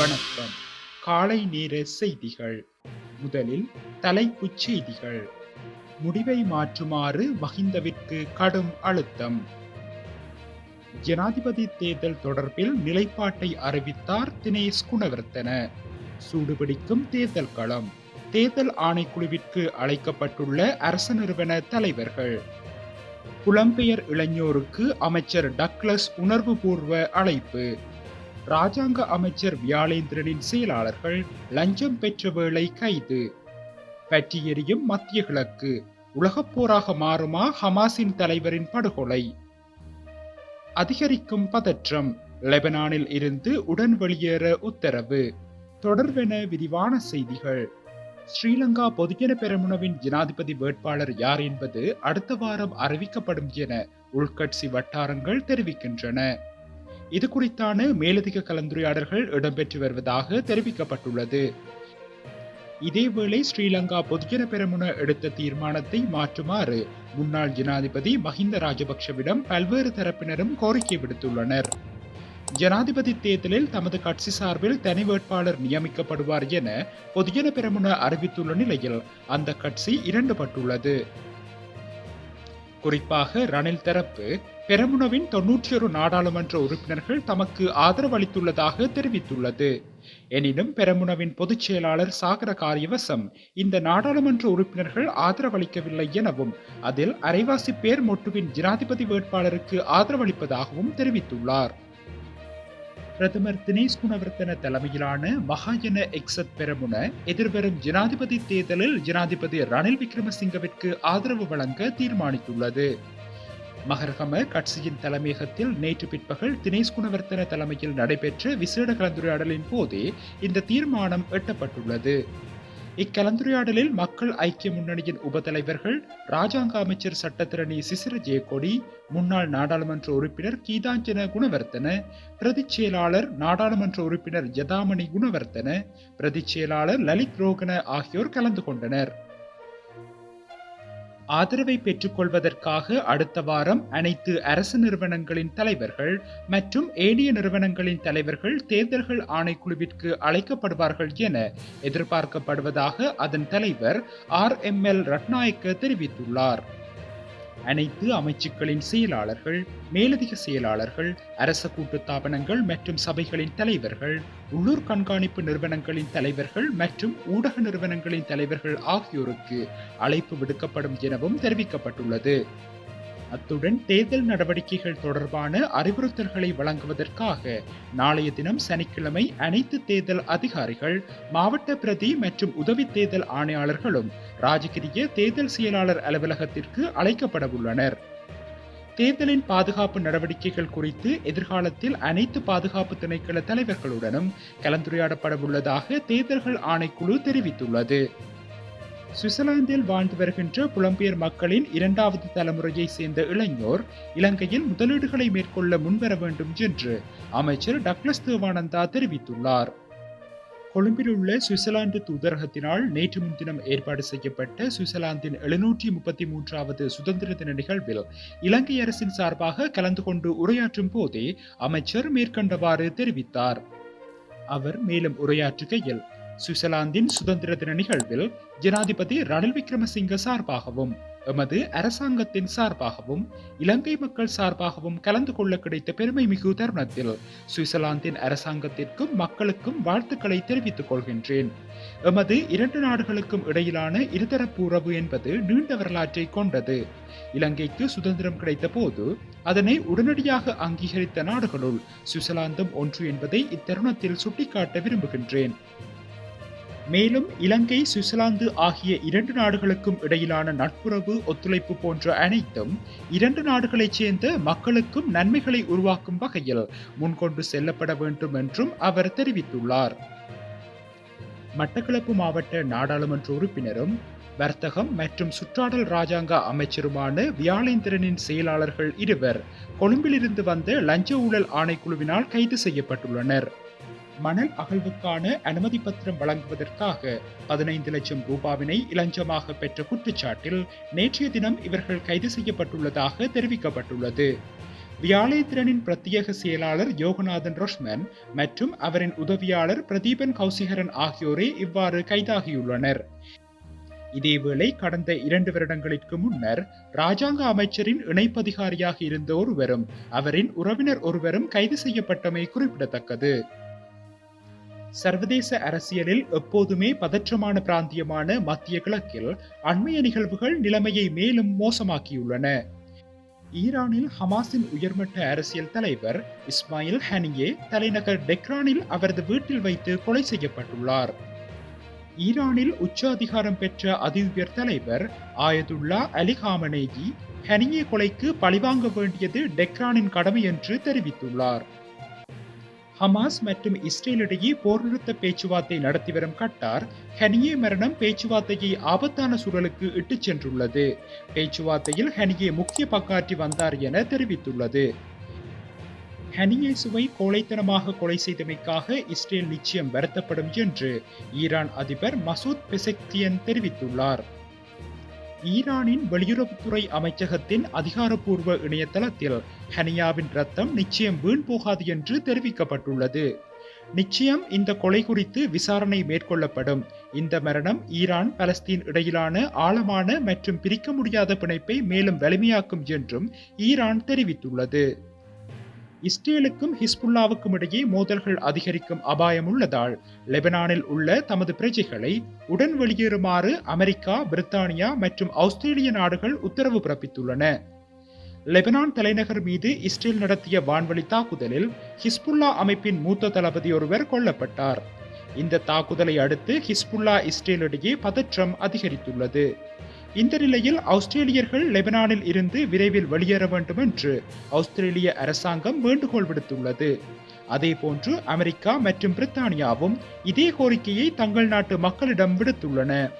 வணக்கம். காலை நேர செய்திகள். முதலில் தலைப்புச் செய்திகள். முடிவை மாற்றுமாறு மஹிந்தவிற்கு கடும் அழுத்தம். ஜனாதிபதி தேர்தல் தொடர்பில் நிலைப்பாட்டை அறிவித்தார் தினேஷ் குணவர்த்தன. சூடுபிடிக்கும் தேர்தல் களம். தேர்தல் ஆணைக்குழுவிற்கு அழைக்கப்பட்டுள்ள அரசு நிறுவன தலைவர்கள். புலம்பெயர் இளைஞருக்கு அமைச்சர் டக்ளஸ் உணர்வுபூர்வ அழைப்பு. ராஜாங்க அமைச்சர் வியாழேந்திரனின் செயலாளர்கள் லஞ்சம் பெற்ற வேளை கைது. பற்றி எரியும் மத்திய கிழக்கு. உலகப் போராக மாறுமா ஹமாஸின் தலைவரின் படுகொலை? அதிகரிக்கும் பதற்றம். லெபனானில் இருந்து உடன் வெளியேற உத்தரவு. தொடர்வென விரிவான செய்திகள். ஸ்ரீலங்கா பொதுஜன பெரமுனவின் ஜனாதிபதி வேட்பாளர் யார் என்பது அடுத்த வாரம் அறிவிக்கப்படும் என உள்கட்சி வட்டாரங்கள் தெரிவிக்கின்றன. இது குறித்தான மேலதிக கலந்துரையாடல்கள் இடம்பெற்று வருவதாக தெரிவிக்கப்பட்டுள்ளது. இதேவேளை ஸ்ரீலங்கா பொதுஜன பெரமுன எடுத்த தீர்மானத்தை மாற்றுமாறு முன்னாள் ஜனாதிபதி மஹிந்த ராஜபக்ஷவிடம் பல்வேறு தரப்பினரும் கோரிக்கை விடுத்துள்ளனர். ஜனாதிபதி தேர்தலில் தமது கட்சி சார்பில் தனி வேட்பாளர் நியமிக்கப்படுவார் என பொதுஜன பெரமுன அறிவித்துள்ள நிலையில் அந்த கட்சி இரண்டுபட்டுள்ளது. குறிப்பாக ரணில் தரப்பு பெரமுனவின் தொன்னூற்றி ஒரு நாடாளுமன்ற உறுப்பினர்கள் தமக்கு ஆதரவு அளித்துள்ளதாக தெரிவித்துள்ளது. எனினும் பெரமுனவின் பொதுச் செயலாளர் சாகர காரியவசம் இந்த நாடாளுமன்ற உறுப்பினர்கள் ஆதரவளிக்கவில்லை எனவும் அதில் அரைவாசி பேர் மொட்டுவின் ஜனாதிபதி வேட்பாளருக்கு ஆதரவளிப்பதாகவும் தெரிவித்துள்ளார். பிரதமர் தினேஷ் குணவர்த்தன தலைமையிலான மகாஜன எக்ஸத் பெரமுன எதிர்வரும் ஜனாதிபதி தேர்தலில் ஜனாதிபதி ரணில் விக்ரமசிங்கவிற்கு ஆதரவு வழங்க தீர்மானித்துள்ளது. மகரகம கட்சியின் தலைமையகத்தில் நேற்று பிற்பகல் தினேஷ் குணவர்த்தன தலைமையில் நடைபெற்ற விசேட கலந்துரையாடலின் போதே இந்த தீர்மானம் எட்டப்பட்டுள்ளது. இக்கலந்துரையாடலில் மக்கள் ஐக்கிய முன்னணியின் உபதலைவர்கள் ராஜாங்க அமைச்சர் சட்டத்திரணி சிசிர ஜெயக்கொடி முன்னாள் நாடாளுமன்ற உறுப்பினர் கீதாஞ்சன குணவர்த்தன பிரதிச் செயலாளர் நாடாளுமன்ற உறுப்பினர் ஜதாமணி குணவர்த்தன பிரதிச் செயலாளர் லலித் ரோகன ஆகியோர் கலந்து கொண்டனர். ஆதரவை பெற்றுக்கொள்வதற்காக அடுத்த வாரம் அனைத்து அரசு நிறுவனங்களின் தலைவர்கள் மற்றும் ஏனைய நிறுவனங்களின் தலைவர்கள் தேர்தல்கள் ஆணைக்குழுவிற்கு அழைக்கப்படுவார்கள் என எதிர்பார்க்கப்படுவதாக அதன் தலைவர் ஆர் எம் எல் ரட்நாயக்க தெரிவித்துள்ளார். அனைத்து அமைச்சுக்களின் செயலாளர்கள் மேலதிக செயலாளர்கள் அரச கூட்டு தாபனங்கள் மற்றும் சபைகளின் தலைவர்கள் உள்ளூர் கண்காணிப்பு நிறுவனங்களின் தலைவர்கள் மற்றும் ஊடக நிறுவனங்களின் தலைவர்கள் ஆகியோருக்கு அழைப்பு விடுக்கப்படும் எனவும் தெரிவிக்கப்பட்டுள்ளது. அத்துடன் தேர்தல் நடவடிக்கைகள் தொடர்பான அறிவுறுத்தல்களை வழங்குவதற்காக நாளைய தினம் சனிக்கிழமை அனைத்து தேர்தல் அதிகாரிகள் மாவட்ட பிரதி மற்றும் உதவி தேர்தல் ஆணையாளர்களும் ராஜகிரிய தேர்தல் செயலாளர் அலுவலகத்திற்கு அழைக்கப்படவுள்ளனர் தேர்தலின் பாதுகாப்பு நடவடிக்கைகள் குறித்து எதிர்காலத்தில் அனைத்து பாதுகாப்பு திணைக்கள தலைவர்களுடனும் கலந்துரையாடப்பட உள்ளதாக தேர்தல்கள் ஆணைக்குழு தெரிவித்துள்ளது. சுவிட்சர்லாந்தில் வாழ்ந்து வருகின்ற புலம்பெயர் மக்களின் இரண்டாவது தலைமுறையை சேர்ந்த இளைஞர் இலங்கையில் முதலீடுகளை மேற்கொள்ள முன்வர வேண்டும் என்று அமைச்சர் டக்ளஸ் தேவானந்தா தெரிவித்துள்ளார். கொழும்பில் உள்ள சுவிட்சர்லாந்து தூதரகத்தினால் நேற்று முன்தினம் ஏற்பாடு செய்யப்பட்ட சுவிட்சர்லாந்தின் எழுநூற்றி முப்பத்தி மூன்றாவது சுதந்திர தின நிகழ்வில் இலங்கை அரசின் சார்பாக கலந்து கொண்டு உரையாற்றும் போதே அமைச்சர் மேற்கண்டவாறு தெரிவித்தார். அவர் மேலும் உரையாற்றுகையில் சுவிட்சர்லாந்தின் சுதந்திர தின நிகழ்வில் ஜனாதிபதி ரணில் விக்ரமசிங்க சார்பாகவும் எமது அரசாங்கத்தின் சார்பாகவும் இலங்கை மக்கள் சார்பாகவும் கலந்து கொள்ள கிடைத்த பெருமை மிகு தருணத்தில் சுவிட்சர்லாந்தின் அரசாங்கத்திற்கும் மக்களுக்கும் வாழ்த்துக்களை தெரிவித்துக் கொள்கின்றேன். எமது இரண்டு நாடுகளுக்கும் இடையிலான இருதரப்பு உறவு என்பது நீண்ட வரலாற்றை கொண்டது. இலங்கைக்கு சுதந்திரம் கிடைத்த போது அதனை உடனடியாக அங்கீகரித்த நாடுகளுள் சுவிட்சர்லாந்தும் ஒன்று என்பதை இத்தருணத்தில் சுட்டிக்காட்ட விரும்புகின்றேன். மேலும் இலங்கை சுவிட்சர்லாந்து ஆகிய இரண்டு நாடுகளுக்கும் இடையிலான நட்புறவு ஒத்துழைப்பு போன்ற அனைத்தும் இரண்டு நாடுகளைச் சேர்ந்த மக்களுக்கும் நன்மைகளை உருவாக்கும் வகையில் முன்கொண்டு செல்லப்பட வேண்டும் என்றும் அவர் தெரிவித்துள்ளார். மட்டக்களப்பு மாவட்ட நாடாளுமன்ற உறுப்பினரும் வர்த்தகம் மற்றும் சுற்றாடல் ராஜாங்க அமைச்சருமான வியாழேந்திரனின் செயலாளர்கள் இருவர் கொழும்பிலிருந்து வந்த லஞ்ச ஊழல் ஆணைக்குழுவினால் கைது செய்யப்பட்டுள்ளனர். மணல் அகழ்வுக்கான அனுமதி பத்திரம் வழங்குவதற்காக பதினைந்து லட்சம் ரூபாவினை இலஞ்சமாக பெற்ற குற்றச்சாட்டில் நேற்றைய தினம் இவர்கள் கைது செய்யப்பட்டுள்ளதாக தெரிவிக்கப்பட்டுள்ளது. வியாழேந்திரனின் பிரத்யேக செயலாளர் யோகநாதன் ரொஷ்மன் மற்றும் அவரின் உதவியாளர் பிரதீபன் கௌசிகரன் ஆகியோரே இவ்வாறு கைதாகியுள்ளனர். இதேவேளை கடந்த இரண்டு வருடங்களுக்கு முன்னர் ராஜாங்க அமைச்சரின் இணைப்பதிகாரியாக இருந்த ஒருவரும் அவரின் உறவினர் ஒருவரும் கைது செய்யப்பட்டமை குறிப்பிடத்தக்கது. சர்வதேச அரசியலில் எப்போதுமே பதற்றமான பிராந்தியமான மத்திய கிழக்கில் அண்மைய நிகழ்வுகள் நிலைமையை மேலும் மோசமாக்கியுள்ளன. ஈரானில் ஹமாஸின் உயர்மட்ட அரசியல் தலைவர் இஸ்மாயில் ஹனியே தலைநகர் டெக்ரானில் அவரது வீட்டில் வைத்து கொலை செய்யப்பட்டுள்ளார். ஈரானில் உச்ச அதிகாரம் பெற்ற அதி உயர் தலைவர் ஆயதுல்லா அலி ஹாமனேகி ஹனியே கொலைக்கு பழிவாங்க வேண்டியது டெக்ரானின் கடமை என்று தெரிவித்துள்ளார். ஹமாஸ் மற்றும் இஸ்ரேலிடையே போர் நிறுத்த பேச்சுவார்த்தை நடத்தி வரும் கட்டார் ஹனியே மரணம் பேச்சுவார்த்தையை ஆபத்தான சூழலுக்கு இட்டுச் சென்றுள்ளது. பேச்சுவார்த்தையில் ஹனியே முக்கிய பங்காற்றி வந்தார் என தெரிவித்துள்ளது. ஹனியேசுவை கோழைத்தனமாக கொலை செய்தமைக்காக இஸ்ரேல் நிச்சயம் வருத்தப்படும் என்று ஈரான் அதிபர் மசூத் பெசக்தியன் தெரிவித்துள்ளார். ஈரானின் வெளியுறவுத்துறை அமைச்சகத்தின் அதிகாரப்பூர்வ இணையதளத்தில் ஹனியாவின் ரத்தம் நிச்சயம் வீண் போகாது என்று தெரிவிக்கப்பட்டுள்ளது. நிச்சயம் இந்த கொலை குறித்து விசாரணை மேற்கொள்ளப்படும். இந்த மரணம் ஈரான் பலஸ்தீன் இடையிலான ஆழமான மற்றும் பிரிக்க முடியாத பிணைப்பை மேலும் வலிமையாக்கும் என்றும் ஈரான் தெரிவித்துள்ளது. இஸ்ரேலுக்கும் ஹிஸ்புல்லாவுக்கும் இடையே மோதல்கள் அதிகரிக்கும் அபாயம் உள்ளதால் லெபனானில் உள்ள தமது பிரஜைகளை உடன் வெளியேறுமாறு அமெரிக்கா பிரித்தானியா மற்றும் ஆஸ்திரேலிய நாடுகள் உத்தரவு பிறப்பித்துள்ளன. லெபனான் தலைநகர் மீது இஸ்ரேல் நடத்திய வான்வழி தாக்குதலில் ஹிஸ்புல்லா அமைப்பின் மூத்த தளபதி ஒருவர் கொல்லப்பட்டார். இந்த தாக்குதலை அடுத்து ஹிஸ்புல்லா இஸ்ரேல் இடையே பதற்றம் அதிகரித்துள்ளது. இந்த நிலையில் ஆஸ்திரேலியர்கள் லெபனானில் இருந்து விரைவில் வெளியேற வேண்டும் என்று ஆஸ்திரேலிய அரசாங்கம் வேண்டுகோள் விடுத்துள்ளது. அதேபோன்று அமெரிக்கா மற்றும் பிரித்தானியாவும் இதே கோரிக்கையை தங்கள் நாட்டு மக்களிடம் விடுத்துள்ளன.